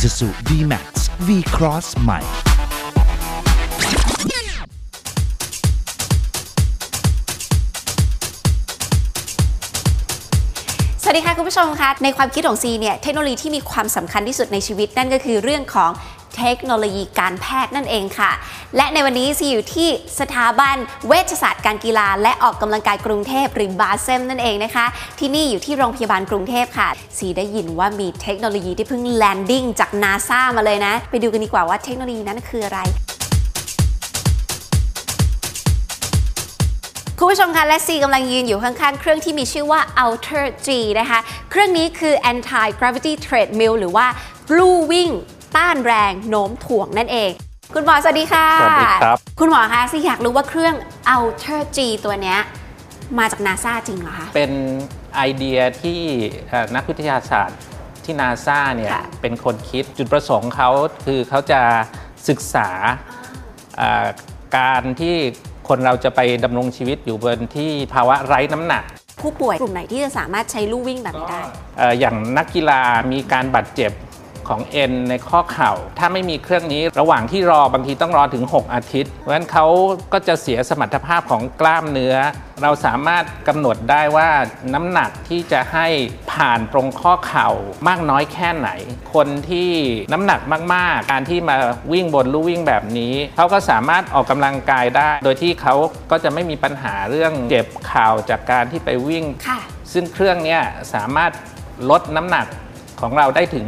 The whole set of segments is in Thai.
Isuzu D-Max V-Cross ใหม่ สวัสดีค่ะคุณผู้ชมคะในความคิดของซีเนี่ยเทคโนโลยีที่มีความสำคัญที่สุดในชีวิตนั่นก็คือเรื่องของ เทคโนโลยีการแพทย์นั่นเองค่ะ และในวันนี้ซีอยู่ที่สถาบันเวชศาสตร์การกีฬา และออกกำลังกายกรุงเทพหรือบาเซมนั่นเองนะคะ ที่นี่อยู่ที่โรงพยาบาลกรุงเทพค่ะซีได้ยินว่ามีเทคโนโลยีที่เพิ่งแลนดิ้งจากนาซามาเลยนะ ไปดูกันดีกว่าว่าเทคโนโลยีนั้นคืออะไรคุณผู้ชมคะและซีกำลังยืนอยู่ข้างๆ เครื่องที่มีชื่อว่า Outer G นะคะ เครื่องนี้คือ Anti Gravity Treadmill หรือว่าลู่วิ่ง ต้านแรงโน้มถ่วงนั่นเอง คุณหมอสวัสดีค่ะ สวัสดีครับ คุณหมอคะซีอยากรู้ว่าเครื่อง Outer G ตัวเนี้ยมาจากนาซาจริงเหรอคะ เป็นไอเดียที่เอ่อนักวิทยาศาสตร์ที่นาซาเนี่ยค่ะเป็นคนคิดจุดประสงค์เขาคือเขาจะศึกษาอ่าการที่คนเราจะไปดำรงชีวิตอยู่บนที่ภาวะไร้น้ำหนัก ผู้ป่วยกลุ่มไหนที่จะสามารถใช้ลู่วิ่งแบบนี้ได้เอ่ออย่างนักกีฬามีการบาดเจ็บ ของเอ็นในข้อเข่า ถ้าไม่มีเครื่องนี้ระหว่างที่รอบางทีต้องรอถึง 6 อาทิตย์ เพราะฉะนั้นเขาก็จะเสียสมรรถภาพของกล้ามเนื้อ เราสามารถกำหนดได้ว่าน้ำหนักที่จะให้ผ่านตรงข้อเข่ามากน้อยแค่ไหน คนที่น้ำหนักมาก ๆ การที่มาวิ่งบนลู่วิ่งแบบนี้เขาก็สามารถออกกำลังกายได้ โดยที่เขาก็จะไม่มีปัญหาเรื่องเจ็บเข่าจากการที่ไปวิ่งค่ะซึ่งเครื่องเนี้สามารถลดน้ำหนัก ของเราได้ถึง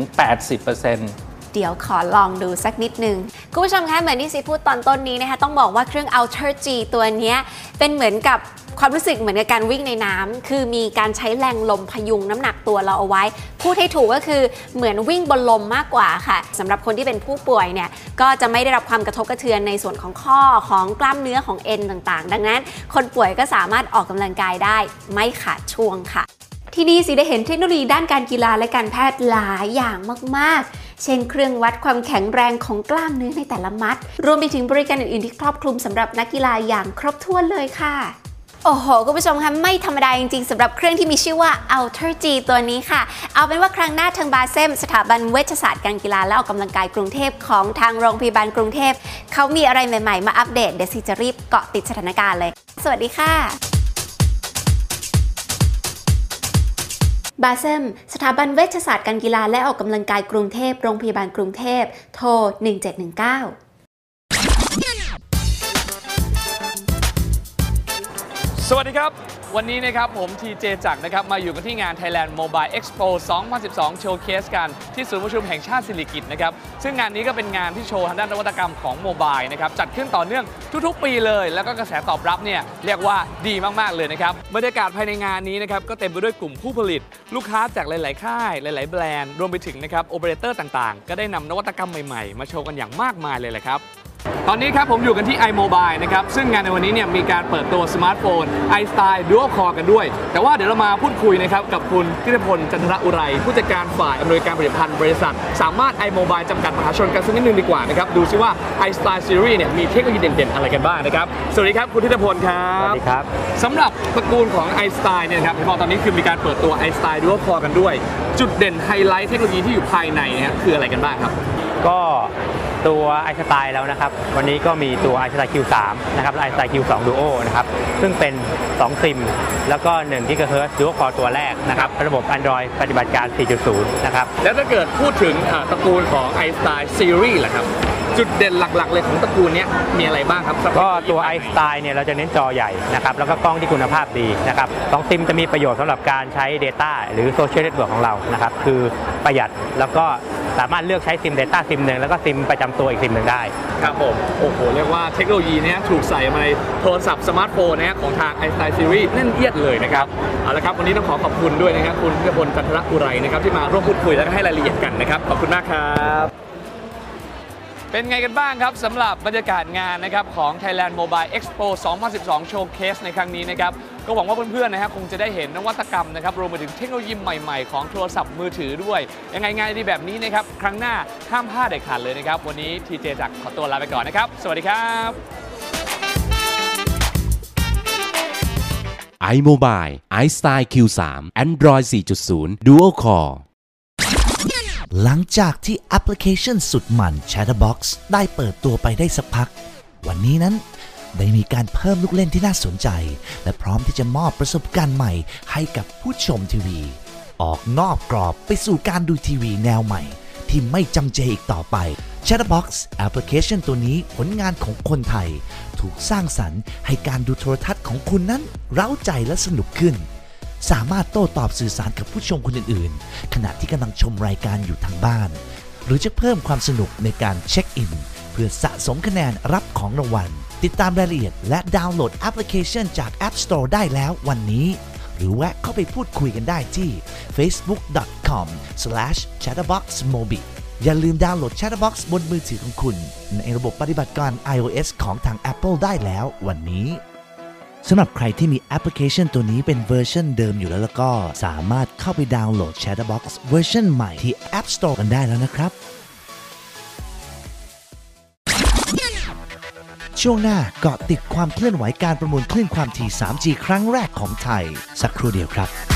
80%เดี๋ยวขอลองดูสักนิดนึง คุณผู้ชมคะเหมือนที่ซีพูดตอนต้นนี้นะคะ ต้องบอกว่าเครื่อง Outer G ตัวนี้เป็นเหมือนกับความรู้สึกเหมือนกับการวิ่งในน้ำคือมีการใช้แรงลมพยุงน้ำหนักตัวเราเอาไว้ พูดให้ถูกก็คือเหมือนวิ่งบนลมมากกว่าค่ะสำหรับคนที่เป็นผู้ป่วยเนี่ยก็จะไม่ได้รับความกระทบกระเทือนในส่วนของข้อของกล้ามเนื้อของเอ็นต่างๆ ดังนั้น คนป่วยก็สามารถออกกำลังกายได้ไม่ขาดช่วงค่ะ ที่นี่สิได้เห็นเทคโนโลยีด้านการกีฬาและการแพทย์หลายอย่างมาก ๆ เช่นเครื่องวัดความแข็งแรงของกล้ามเนื้อในแต่ละมัด รวมไปถึงบริการอื่น ๆ ที่ครอบคลุมสำหรับนักกีฬาอย่างครบถ้วนเลยค่ะโอ้โห คุณผู้ชมคะไม่ธรรมดาจริงๆสำหรับเครื่องที่มีชื่อว่า Outer G ตัวนี้ค่ะ เอาเป็นว่าครั้งหน้าทางบาเซมสถาบันเวชศาสตร์การกีฬาและออกกำลังกายกรุงเทพของทางโรงพยาบาลกรุงเทพ เขามีอะไรใหม่ๆ มาอัปเดตเดี๋ยวซีจะรีบเกาะติดสถานการณ์เลย สวัสดีค่ะ บาเซม สถาบันเวชศาสตร์การกีฬาและออกกำลังกายกรุงเทพ โรงพยาบาลกรุงเทพ โทร 1719สวัสดีครับ วันนี้นะครับผมทีเจจักรนะครับมาอยู่กันที่งาน Thailand Mobile Expo 2012 Showcase กันที่ศูนย์ประชุมแห่งชาติสิริกิติ์นะครับซึ่งงานนี้ก็เป็นงานที่โชว์ทางด้านนวัตกรรมของโมบายนะครับจัดขึ้นต่อเนื่องทุกๆ ปีเลย แล้วก็กระแสตอบรับเนี่ยเรียกว่าดีมากๆเลยนะครับบรรยากาศภายในงานนี้นะครับก็เต็มไปด้วยกลุ่มผู้ผลิต ลูกค้าจากหลาย ๆ ค่าย หลาย ๆ แบรนด์รวมไปถึงนะครับโอเปอเรเตอร์ต่างๆ ก็ได้นำนวัตกรรมใหม่ๆ มาโชว์กันอย่างมากมายเลยแหละครับ ตอนนี้ครับผมอยู่กันที่ iMobile นะครับ ซึ่งงานในวันนี้เนี่ยมีการเปิดตัวสมาร์ทโฟน iStyle Dual Core กันด้วย แต่ว่าเดี๋ยวเรามาพูดคุยนะครับกับคุณกิตพลจันทระอุไร ผู้จัดการฝ่ายอำนวยการผลิตภัณฑ์บริษัท สามารถ iMobile จำกัดมหาชนกันสักนิดนึงดีกว่านะครับ ดูซิว่า iStyle Series เนี่ยมีเทคโนโลยีเด่นๆ อะไรกันบ้างนะครับ สวัสดีครับคุณทิตพลครับ สวัสดีครับสำหรับตระกูลของ iStyle เนี่ยนะครับเห็นบอกตอนนี้คือมีการเปิดตัว iStyle Dual Core กันด้วย จุดเด่นไฮไลท์เทคโนโลยีที่อยู่ภายในเนะคืออะไรกันบ้างครับก็ ตัวไอสไตล์แล้วนะครับ วันนี้ก็มีตัวไอสไตล์ Q3 นะครับไอสไตล์ Q2 Duo นะครับ ซึ่งเป็น 2 ซิม แล้วก็1 GHz Dual Core ตัวแรกนะครับ ระบบ Android ปฏิบัติการ 4.0 นะครับ แล้วถ้าเกิดพูดถึงอ่าตระกูลของ iStyle Series ล่ะครับจุดเด่นหลัก ๆ เลยของตระกูลเนี้ยมีอะไรบ้างครับสำหรับก็ตัวเทค i โนโลยี s t y l e เนี่ยเราจะเน้นจอใหญ่นะครับ แล้วก็กล้องที่คุณภาพดีนะครับสองซิมจะมีประโยชน์สำหรับการใช้ Data หรือ Social Network ของเรานะครับ คือประหยัดแล้วก็ สามารถเลือกใช้ซิม Data ซิมหนึ่งแล้วก็ซิมประจำตัวอีกซิมหนึ่งได้ ครับผม โอ้โห เรียกว่าเทคโนโลยีเนี้ยถูกใส่มาในโทรศัพท์สมาร์ทโฟนนะฮะของทาง iStyle Series แน่นเอียดเลยนะครับ เอาละครับ วันนี้ต้องขอขอบคุณด้วยนะครับ คุณพิพลจันทระอุไรนะครับ ที่มาร่วมพูดคุยแล้วก็ให้รายละเอียดกันนะครับ ขอบคุณมากครับ เป็นไงกันบ้างครับสำหรับบรรยากาศงานนะครับของ Thailand Mobile Expo 2012 Showcase ในครั้งนี้นะครับ ก็หวังว่าเพื่อนๆนะครับคงจะได้เห็นนวัตกรรมนะครับรวมไปถึงเทคโนโลยีใหม่ๆ ของโทรศัพท์มือถือด้วย ยังไงงานดีแบบนี้นะครับครั้งหน้าห้ามพลาดเด็ดขาดเลยนะครับ วันนี้ทีเจจากขอตัวลาไปก่อนนะครับ สวัสดีครับ iMobile iStyle Q3 Android 4.0 Dual Core หลังจากที่แอปพลิเคชันสุดมัน Chatterbox ได้เปิดตัวไปได้สักพัก วันนี้นั้น ได้มีการเพิ่มลูกเล่นที่น่าสนใจ และพร้อมที่จะมอบประสบการณ์ใหม่ให้กับผู้ชมทีวี ออกนอกกรอบไปสู่การดูทีวีแนวใหม่ ที่ไม่จำเจอีกต่อไป Chatterbox แอปพลิเคชันตัวนี้ผลงานของคนไทย ถูกสร้างสรรค์ให้การดูโทรทัศน์ของคุณนั้นเร้าใจและสนุกขึ้น สามารถโต้ตอบสื่อสารกับผู้ชมคนอื่นๆ ขณะที่กำลังชมรายการอยู่ทางบ้าน หรือจะเพิ่มความสนุกในการเช็คอิน เพื่อสะสมคะแนนรับของรางวัล ติดตามรายละเอียดและดาวน์โหลดแอปพลิเคชันจาก App Store ได้แล้ววันนี้ หรือแวะเข้าไปพูดคุยกันได้ที่ facebook.com/chatterboxmobi อย่าลืมดาวน์โหลด Chatterbox บนมือถือของคุณ ในระบบปฏิบัติการ iOS ของทาง Apple ได้แล้ววันนี้สำหรับใครที่มีแอปพลิเคชันตัวนี้เป็นเวอร์ชันเดิมอยู่แล้วแล้วก็สามารถเข้าไปดาวน์โหลด Chatterbox เวอร์ชันใหม่ที่ App Store กันได้แล้วนะครับ ช่วงหน้าเกาะติดความเคลื่อนไหวการประมูลคลื่นความถี่ 3G ครั้งแรกของไทย สักครู่เดียวครับ